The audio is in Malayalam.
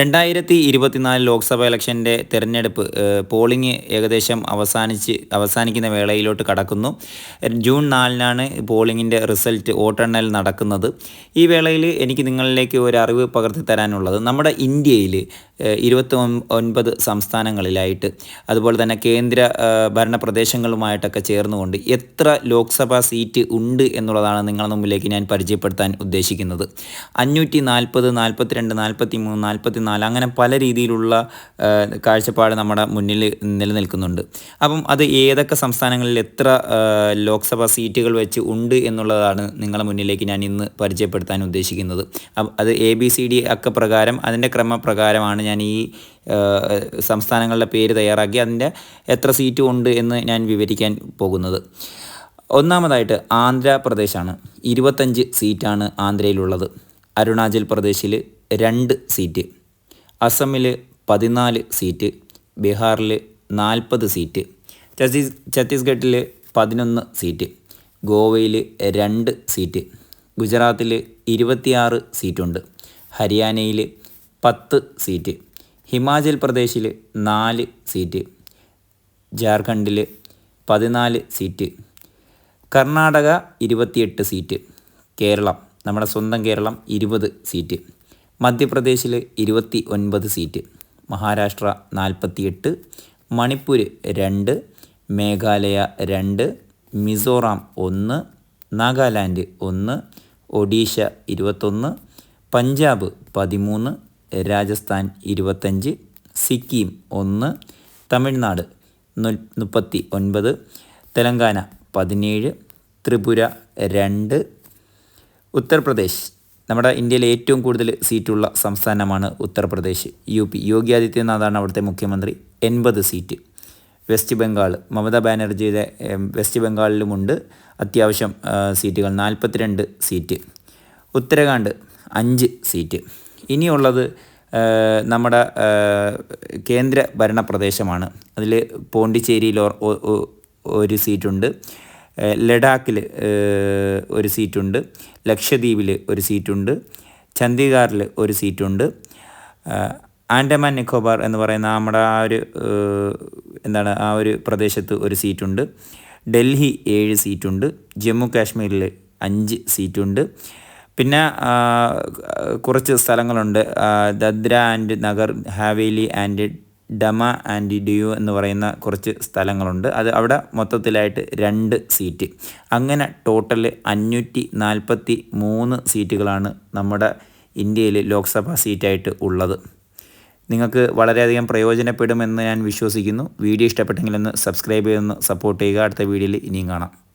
രണ്ടായിരത്തി ഇരുപത്തിനാല് ലോക്സഭ ഇലക്ഷന്റെ തെരഞ്ഞെടുപ്പ് പോളിംഗ് ഏകദേശം അവസാനിച്ച് അവസാനിക്കുന്ന വേളയിലോട്ട് കടക്കുന്നു. ജൂൺ നാലിനാണ് പോളിങ്ങിന്റെ റിസൾട്ട് വോട്ടെണ്ണൽ നടക്കുന്നത്. ഈ വേളയിൽ എനിക്ക് നിങ്ങളിലേക്ക് ഒരു അറിവ് പകർത്തി തരാനുള്ളത്. നമ്മുടെ ഇന്ത്യയിൽ ഇരുപത്തി ഒൻപത് സംസ്ഥാനങ്ങളിലായിട്ട് അതുപോലെ തന്നെ കേന്ദ്ര ഭരണ പ്രദേശങ്ങളുമായിട്ടൊക്കെ ചേർന്നുകൊണ്ട് എത്ര ലോക്സഭാ സീറ്റ് ഉണ്ട് എന്നുള്ളതാണ് നിങ്ങളുടെ മുമ്പിലേക്ക് ഞാൻ പരിചയപ്പെടുത്താൻ ഉദ്ദേശിക്കുന്നത്. അഞ്ഞൂറ്റി നാൽപ്പത് നാൽപ്പത്തിരണ്ട് നാൽപ്പത്തി മൂന്ന് നാൽപ്പത്തി നാല് അങ്ങനെ പല രീതിയിലുള്ള കാഴ്ചപ്പാട് നമ്മുടെ മുന്നിൽ നിലനിൽക്കുന്നുണ്ട്. അപ്പം അത് ഏതൊക്കെ സംസ്ഥാനങ്ങളിൽ എത്ര ലോക്സഭാ സീറ്റുകൾ വെച്ച് ഉണ്ട് എന്നുള്ളതാണ് നിങ്ങളുടെ മുന്നിലേക്ക് ഞാൻ ഇന്ന് പരിചയപ്പെടുത്താൻ ഉദ്ദേശിക്കുന്നത്. അത് എ ബി സി ഡി ഒക്കെ പ്രകാരം അതിന്റെ ക്രമപ്രകാരമാണ് ഞാൻ ഈ സംസ്ഥാനങ്ങളുടെ പേര് തയ്യാറാക്കി അതിന്റെ എത്ര സീറ്റും ഉണ്ട് എന്ന് ഞാൻ വിവരിക്കാൻ പോകുന്നത്. ഒന്നാമതായിട്ട് ആന്ധ്രാപ്രദേശാണ്. ഇരുപത്തഞ്ച് സീറ്റാണ് ആന്ധ്രയിലുള്ളത്. അരുണാചൽ പ്രദേശിൽ രണ്ട് സീറ്റ്. അസമിൽ പതിനാല് സീറ്റ് ബീഹാറിൽ നാൽപ്പത് സീറ്റ് ഛത്തീസ് ഛത്തീസ്ഗഡിൽ പതിനൊന്ന് സീറ്റ് ഗോവയിൽ രണ്ട് സീറ്റ് ഗുജറാത്തിൽ ഇരുപത്തിയാറ് സീറ്റുണ്ട് ഹരിയാനയിൽ പത്ത് സീറ്റ് ഹിമാചൽ പ്രദേശിൽ നാല് സീറ്റ് ജാർഖണ്ഡിൽ പതിനാല് സീറ്റ് കർണാടക ഇരുപത്തിയെട്ട് സീറ്റ് കേരളം നമ്മുടെ സ്വന്തം കേരളം ഇരുപത് സീറ്റ്. മധ്യപ്രദേശിൽ ഇരുപത്തി ഒൻപത് സീറ്റ് മഹാരാഷ്ട്ര നാൽപ്പത്തിയെട്ട് മണിപ്പൂർ രണ്ട് മേഘാലയ രണ്ട് മിസോറാം ഒന്ന് നാഗാലാൻഡ് ഒന്ന് ഒഡീഷ ഇരുപത്തൊന്ന് പഞ്ചാബ് പതിമൂന്ന് രാജസ്ഥാൻ ഇരുപത്തഞ്ച് സിക്കിം ഒന്ന് തമിഴ്നാട് മുപ്പത്തി ഒൻപത് തെലങ്കാന പതിനേഴ് ത്രിപുര രണ്ട് ഉത്തർപ്രദേശ് നമ്മുടെ ഇന്ത്യയിലെ ഏറ്റവും കൂടുതൽ സീറ്റുള്ള സംസ്ഥാനമാണ് ഉത്തർപ്രദേശ്. U P. യോഗി ആദിത്യനാഥാണ് അവിടുത്തെ മുഖ്യമന്ത്രി. എൺപത് സീറ്റ്. വെസ്റ്റ് ബംഗാൾ. മമതാ ബാനർജിയുടെ വെസ്റ്റ് ബംഗാളിലുമുണ്ട്. അത്യാവശ്യം സീറ്റുകൾ. നാൽപ്പത്തിരണ്ട് സീറ്റ്. ഉത്തരാഖണ്ഡ് അഞ്ച് സീറ്റ്. ഇനിയുള്ളത് നമ്മുടെ കേന്ദ്ര ഭരണ പ്രദേശമാണ്. അതിൽ പോണ്ടിച്ചേരിയിൽ ഒരു സീറ്റുണ്ട്. ലഡാക്കിൽ ഒരു സീറ്റുണ്ട് ലക്ഷദ്വീപിൽ ഒരു സീറ്റുണ്ട് ചണ്ഡീഗാറിൽ ഒരു സീറ്റുണ്ട്. ആൻഡമാൻ നിക്കോബാർ എന്ന് പറയുന്ന നമ്മുടെ ആ ഒരു എന്താണ് ആ ഒരു പ്രദേശത്ത് ഒരു സീറ്റുണ്ട്. ഡൽഹി ഏഴ് സീറ്റുണ്ട് ജമ്മു കാശ്മീരിൽ അഞ്ച് സീറ്റുണ്ട്. പിന്നെ കുറച്ച് സ്ഥലങ്ങളുണ്ട്. Dadra and Nagar Haveli and Daman and Diu എന്ന് പറയുന്ന കുറച്ച് സ്ഥലങ്ങളുണ്ട്. അത് അവിടെ മൊത്തത്തിലായിട്ട് രണ്ട് സീറ്റ്. അങ്ങനെ ടോട്ടൽ അഞ്ഞൂറ്റി നാൽപ്പത്തി മൂന്ന് സീറ്റുകളാണ് നമ്മുടെ ഇന്ത്യയിൽ ലോക്സഭാ സീറ്റായിട്ട് ഉള്ളത്. നിങ്ങൾക്ക് വളരെയധികം പ്രയോജനപ്പെടുമെന്ന് ഞാൻ വിശ്വസിക്കുന്നു. വീഡിയോ ഇഷ്ടപ്പെട്ടെങ്കിൽ ഒന്ന് സബ്സ്ക്രൈബ് ചെയ്തൊന്ന് സപ്പോർട്ട് ചെയ്യുക. അടുത്ത വീഡിയോയിൽ ഇനിയും കാണാം.